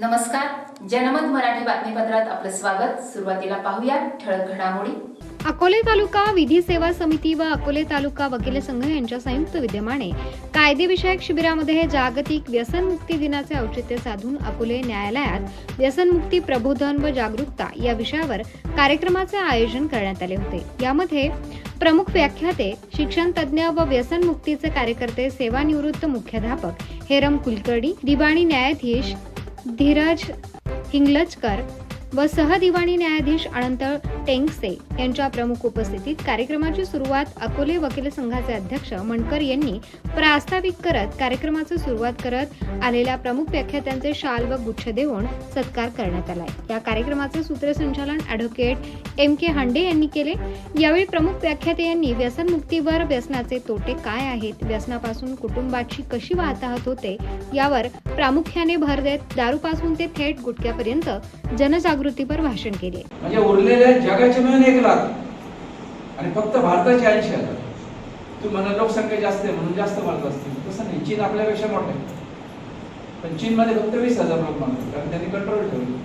नमस्कार. जनमत मराठी बातमीपत्रात आपलं स्वागत. सुरुवातीला पाहूया ठळक घडामोडी. अकोले तालुका विधी सेवा समिती व अकोले तालुका वकील संघ यांच्या संयुक्त विद्यमाने कायदेविषयक शिबिरामध्ये जागतिक व्यसनमुक्ती दिनाचे औचित्य साधून अकोले न्यायालयात व्यसनमुक्ती प्रबोधन व जागरूकता या विषयावर कार्यक्रमाचे आयोजन करण्यात आले होते. यामध्ये प्रमुख व्याख्याते शिक्षण तज्ञ व व्यसनमुक्तीचे कार्यकर्ते सेवानिवृत्त मुख्याध्यापक हेरम कुलकर्णी दिवाणी न्यायाधीश धीरज हिंगलजकर व सहदिवाणी न्यायाधीश अनंत टेंगसे यांच्या प्रमुख उपस्थितीत कार्यक्रमाची सुरुवात अकोले वकील संघाचे अध्यक्ष मणकर यांनी प्रास्ताविक करत कार्यक्रमाची सुरुवात करत आलेल्या प्रमुख व्याख्यात्यांचे शाल व गुच्छ देऊन सत्कार करण्यात आलाय. या कार्यक्रमाचे सूत्रसंचालन ॲडव्होकेट एम के हांडे यांनी केले. यावेळी प्रमुख व्याख्याते यांनी व्यसनमुक्तीवर व्यसनाचे तोटे काय आहेत व्यसनापासून कुटुंबाची कशी वाताहत होते यावर प्रामुख्याने भर देत दारूपासून ते थेट गुटख्यापर्यंत जनजागृतीपर भाषण केले. म्हणजे उरलेल्या जगाचे मिळून एक लाख. आणि फक्त भारताचे ऐंशी हजार. तू म्हणा लोकसंख्या जास्त आहे म्हणून जास्त मारत असतील. तसं नाही. चीन आपल्यापेक्षा मोठा आहे. पण चीनमध्ये फक्त वीस हजार लोक मारतात कारण त्यांनी कंट्रोल ठेवलं.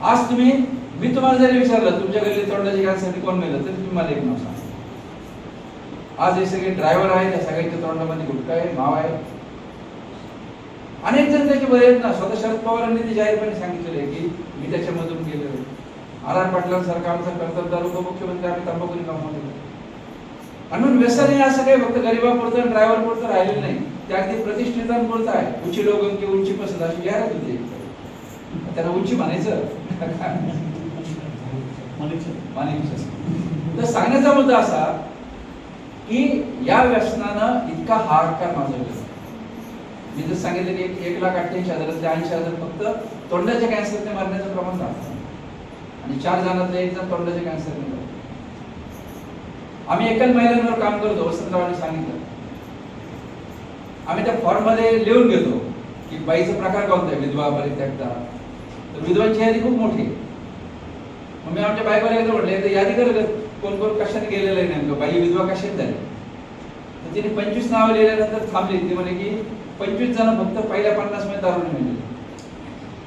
आज तुम्ही मी तुम्हाला जरी विचारलं तुमच्या गल्ली तोंडाची कॅन्सरसाठी कोण मिळलं तरी तुम्ही मला एक नाव सांगा. आज हे सगळे ड्रायव्हर आहेत या सगळ्यांच्या तोंडामध्ये गुटखा आहे माव आहे. अनेक जण त्याचे बरे आहेत ना. स्वतः शरद पवारांनी ते जाहीरपणे सांगितलेलं आहे की मी त्याच्यामधून गेलेलो आर आर पाटलांसारखं आमचं कर्तबदार उपमुख्यमंत्री आम्ही तंबाखूने कामावले आणि म्हणून व्यसन हे असं काही फक्त गरिबापुरतं ड्रायव्हर पुरतं राहिलेलं नाही. ते अगदी प्रतिष्ठितांपुरतं आहे. उंची लोक की उंची पसंत अशी जाहिरात होती त्यांना उंची म्हणायचं. तर सांगण्याचा मुद्दा असा की या व्यसनानं इतका हाहाकार माजवला. मी जर सांगितलं की एक- लाख अठ्ठ्याऐंशी हजार ऐंशी हजार फक्त तोंडाच्या कॅन्सरने मरण्याचं प्रमाण दाखवतं आणि चार जणातले एक जण तोंडाच्या कॅन्सरने मरतो आम्ही एकल महिलांवर काम करतो वसंतरावांनी सांगितलं. आम्ही त्या फॉर्ममध्ये लिहून घेतो की बाईचा प्रकार कोणता आहे विधवा परित्यक्ता. तर विधवांची यादी खूप मोठी आहे. मग मी आमच्या बायकोला एकदा म्हटलं एकदा यादी कर कोण कोण कशाने गेलेलं आहे नेमकं? बाई विधवा कशाने झाली? तर तिने पंचवीस नावं लिहिल्यानंतर थांबली. ती म्हणे की पंचवीस जण फक्त पहिल्या पन्नासमध्ये दारू मिळाले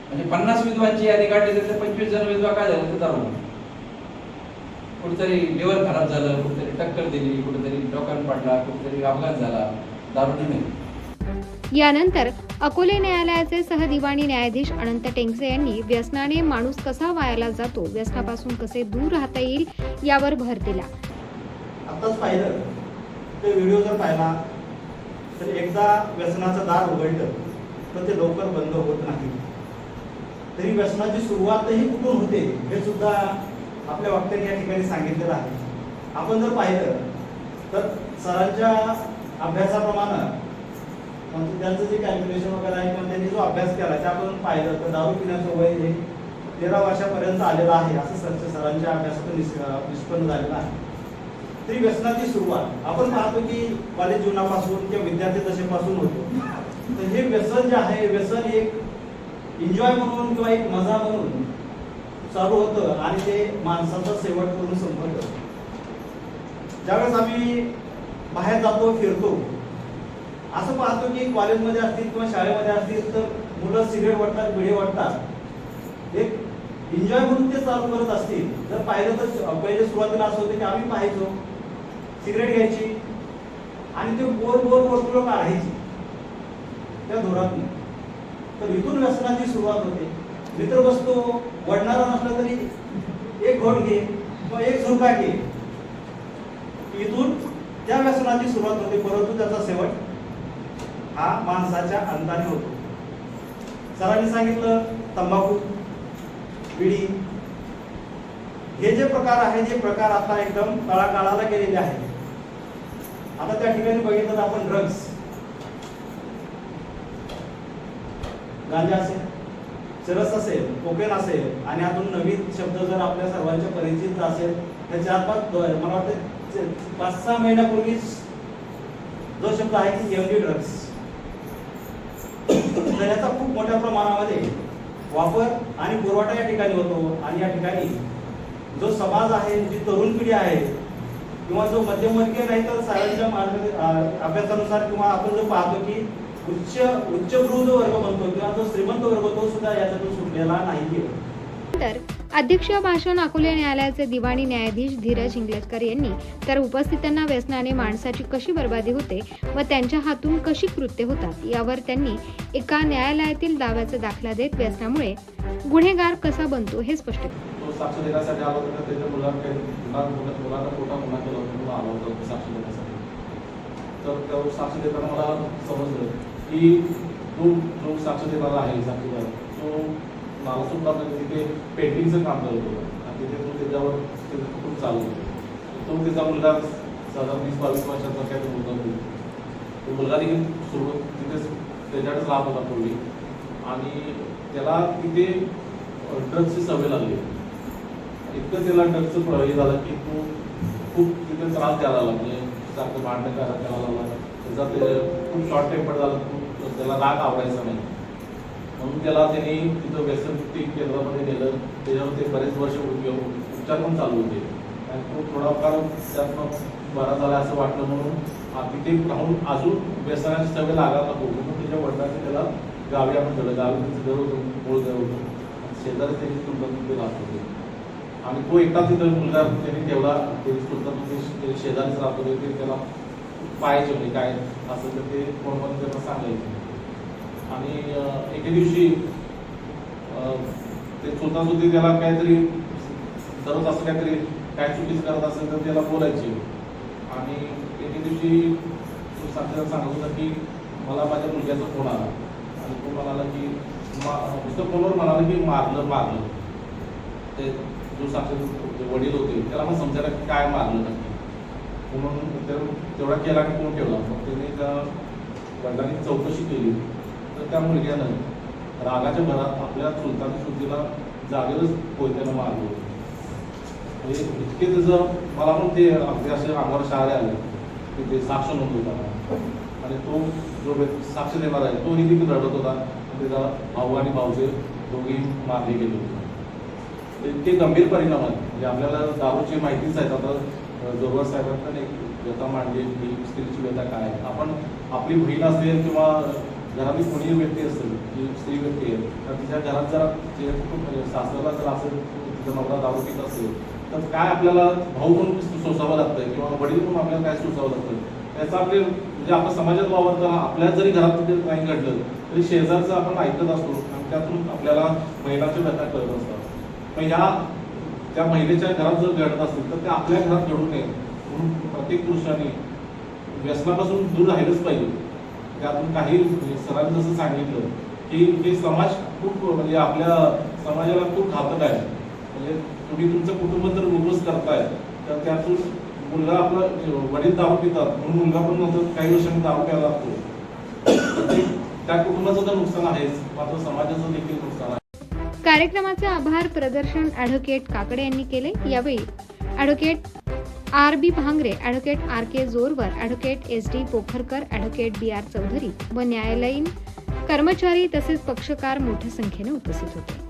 म्हणजे पन्नास विधवांची यादी काढली तर पंचवीस जण विधवा काय झाले? तर दारू कुठेतरी लिव्हर खराब झालं कुठेतरी टक्कर दिली कुठेतरी डोक्यात पडला कुठेतरी अपघात झाला दारूने नाही यानंतर अकोले न्यायालयाचे सहदिवाणी न्यायाधीश अनंत टेंगसे यांनी व्यसनाने माणूस कसा वायाला जातो व्यसनापासून कसे दूर राहता येईल यावर भर दिला. आताच पाहिलं. ते व्हिडिओ जर पाहिला तर एकदा व्यसनाचं दार उघडलं तर ते लवकर बंद होत नाही. तरी व्यसनाची सुरुवातही कुठून होते हे सुद्धा आपल्या वक्त्याने या ठिकाणी सांगितलेलं आहे. आपण जर पाहिलं तर सरांच्या अभ्यासाप्रमाणे म्हणजे त्यांचं जे कॅल्क्युलेशन वगैरे आहे किंवा त्यांनी जो अभ्यास केला ते आपण पाहिलं तर दारू पिण्याचं वय हे तेरा वर्षापर्यंत आलेलं आहे असं सर सरांच्या अभ्यासातून निष्पन्न झालेलं आहे. तरी व्यसनाची सुरुवात. आपण पाहतो की कॉलेज जीवनापासून किंवा विद्यार्थी दशेपासून होतो. तर हे व्यसन जे आहे व्यसन एक एन्जॉय म्हणून किंवा एक मजा म्हणून चालू होतं आणि ते माणसाचा शेवट करून संपत ज्यावेळेस आम्ही बाहेर जातो फिरतो असं पाहतो की कॉलेजमध्ये असतील किंवा शाळेमध्ये असतील तर मुलं सिगरेट वाटतात बिडे वाटतात. एक एन्जॉय म्हणून ते चालू करत असतील. जर पाहिलं तर पहिले सुरुवातीला असं होतं की आम्ही पाहायचो सिगरेट घ्यायची. आणि ते गोल गोल वर्तुळ काढायची. त्या धोरातून. तर इथून व्यसनाची सुरुवात होते. मित्र बसतो वडणारा नसला तरी एक घोट घे किंवा एक झुरका घे. इथून त्या व्यसनाची सुरुवात होते. परंतु त्याचा शेवट हा माणसाच्या अंताने होतो. सरांनी सांगितलं तंबाखू बिडी हे जे प्रकार आहे जे प्रकार आता एकदम तळागाळाला गेलेले आहेत. आता त्या ठिकाणी बघितलं तर आपण ड्रग्स गांजा असेल चरस असेल कोकेन असेल आणि अजून नवीन शब्द जर आपल्या सर्वांच्या परिचित असेल तर चार पाच मला वाटतं पाच सहा महिन्यापूर्वी जो शब्द आहे की एमडी ड्रग्स तर याचा खूप मोठ्या प्रमाणामध्ये वापर आणि पुरवठा या ठिकाणी होतो. आणि या ठिकाणी जो समाज आहे जी तरुण पिढी आहे किंवा जो मध्यमवर्गीय नाही तर सायन्सच्या मार्ग अभ्यासानुसार किंवा आपण जो पाहतो की उच्च उच्चभ्रू जो वर्ग म्हणतो किंवा जो श्रीमंत वर्ग तो सुद्धा याला नाही केलं तर अध्यक्ष भाषण अकोले न्यायालयाचे दिवाणी न्यायाधीश धीरज इंगलेजकर यांनी तर उपस्थितांना व्यसनाने माणसाची कशी बर्बादी होते व त्यांच्या हातून कशी कृत्य होतात यावर त्यांनी एका न्यायालयातील दाव्याचा दाखला देत व्यसनामुळे गुन्हेगार कसा बनतो हे स्पष्ट केले. साक्ष देण्यासाठी आलो होतो त्याच्या मुलाला काही मुला मुला- मुलाला पोटा केला होता म्हणून आला होता साक्ष देण्यासाठी. तर त्यावर साक्ष देताना मला समजलं की तो जो साक्ष देणारा आहे साक्षीदार तो मला सुद्धा तिथे पेंटिंगचं काम करत होता. आणि तिथे तो त्याच्यावर त्याचं कुटुंब चालू होतो. तो त्याचा मुलगा साधारण वीस बावीस वर्षाचा काही मुलगा होता. तो मुलगा देखील सुरू तिथेच त्याच्याकडेच राहत होता पूर्वी. आणि त्याला तिथे ड्रग्सची सवय लागली. इतकं त्याला ड्रग्सचं प्रवाही झालं की तो खूप तिथे त्रास द्यायला लागला. म्हणजे सारखं भांडणं करायला करायला लागला. त्याचा ते खूप शॉर्ट टेम्पर झाला खूप त्याला राग आवडायचा नाही. म्हणून त्याला त्यांनी तिथं व्यसनमुक्ती केंद्रामध्ये म्हणजे नेलं. त्याच्यावर ते बरेच वर्ष उपयोग उपचार पण चालू होते. आणि तो थोडाफार त्यातनं बरा झाला असं वाटलं म्हणून तिथे राहून अजून व्यसनाची सवय लागायला नको म्हणून त्याच्या वडिलांनी त्याला गावी आपण झालं गावी त्याचं घर होतं मूळ घर होतं. शेजारी त्यांनी तुमचं राहत होते आणि तो एकटा तिथं मुलगा त्यांनी ठेवला त्यांनी सुद्धा ते शेजारीच राहतो ते त्याला पाहायचे होते काय असं तर ते कोण पण त्यांना सांगायचे. आणि एके दिवशी ते स्वतः सुद्धा त्याला काहीतरी दररोज असं काहीतरी काय चुकीच करत असेल तर त्याला बोलायचे. आणि एके दिवशी तो साक्षीदार सांगत होता की मला माझ्या मुलग्याचा फोन आला. आणि तो म्हणाला की मा- नुसतं फोनवर म्हणाला की मारलं मारलं. ते जो साक्षी जे वडील होते त्याला मग समजायला काय मारलं नक्की म्हणून तर तेवढा केला की कोण ठेवला? मग त्याने त्या वडिलांनी चौकशी केली. तर त्या मुलग्यानं रागाच्या भरात आपल्या चुलतानी चुलतीला जागेवरच कोयत्यानं मारलं होतं. म्हणजे इतके त्याचं मला पण ते अगदी असे अंगावर शहारे आले की ते साक्ष नोंदवताना आणि तो जो व्यक्ती साक्ष देणार आहे तोही देखील रडत होता. त्याचा भाऊ आणि भाऊचे दोघी मारले गेले होते. तर इतके गंभीर परिणाम आहेत. म्हणजे आपल्याला दारूची माहितीच आहे. आता जोरवर साहेबांना एक व्यथा मांडली की स्त्रीची व्यथा काय आहे. आपण आपली बहीण असेल किंवा घरातली कोणी व्यक्ती असेल जी स्त्री व्यक्ती आहे तर तिच्या घरात जर जे सासऱ्याला जर असेल तिचा नवरा दारू पित असेल तर काय आपल्याला भाऊ पण सोसावं लागतं किंवा वडील पण आपल्याला काय सोसावं लागतं त्याचा आपले म्हणजे आपण समाजात वावरताना आपल्या जरी घरात काही घडलं तरी शेजारचं आपण ऐकत असतो आणि त्यातून आपल्याला महिलाच्या व्यथा कळत असतात. मग ह्या त्या महिलेच्या घरात जर घडत असतील तर ते आपल्या घरात घडू नये. म्हणून प्रत्येक पुरुषाने व्यसनापासून दूर राहिलंच पाहिजे. त्यातून काही म्हणजे सरांनी जसं सांगितलं की हे समाज खूप म्हणजे आपल्या समाजाला खूप घातक आहे. म्हणजे तुम्ही तुमचं कुटुंब जर उद्ध्वस्त करताय तर त्यातून मुलगा आपला वडील दारू पितात म्हणून मुलगा पण नंतर काही वर्षांनी दारू प्यायला लागतो. त्या कुटुंबाचं तर नुकसान आहेच मात्र समाजाचं देखील नुकसान आहे. कार्यक्रमाचे आभार प्रदर्शन ॲडव्होकेट काकडे यांनी केले. यावेळी advocate R B Bhangare advocate R K Jorwar advocate S D Pokharkar advocate B R Chaudhari व न्यायालयीन कर्मचारी तसेच पक्षकार मोठ्या संख्येने उपस्थित होते.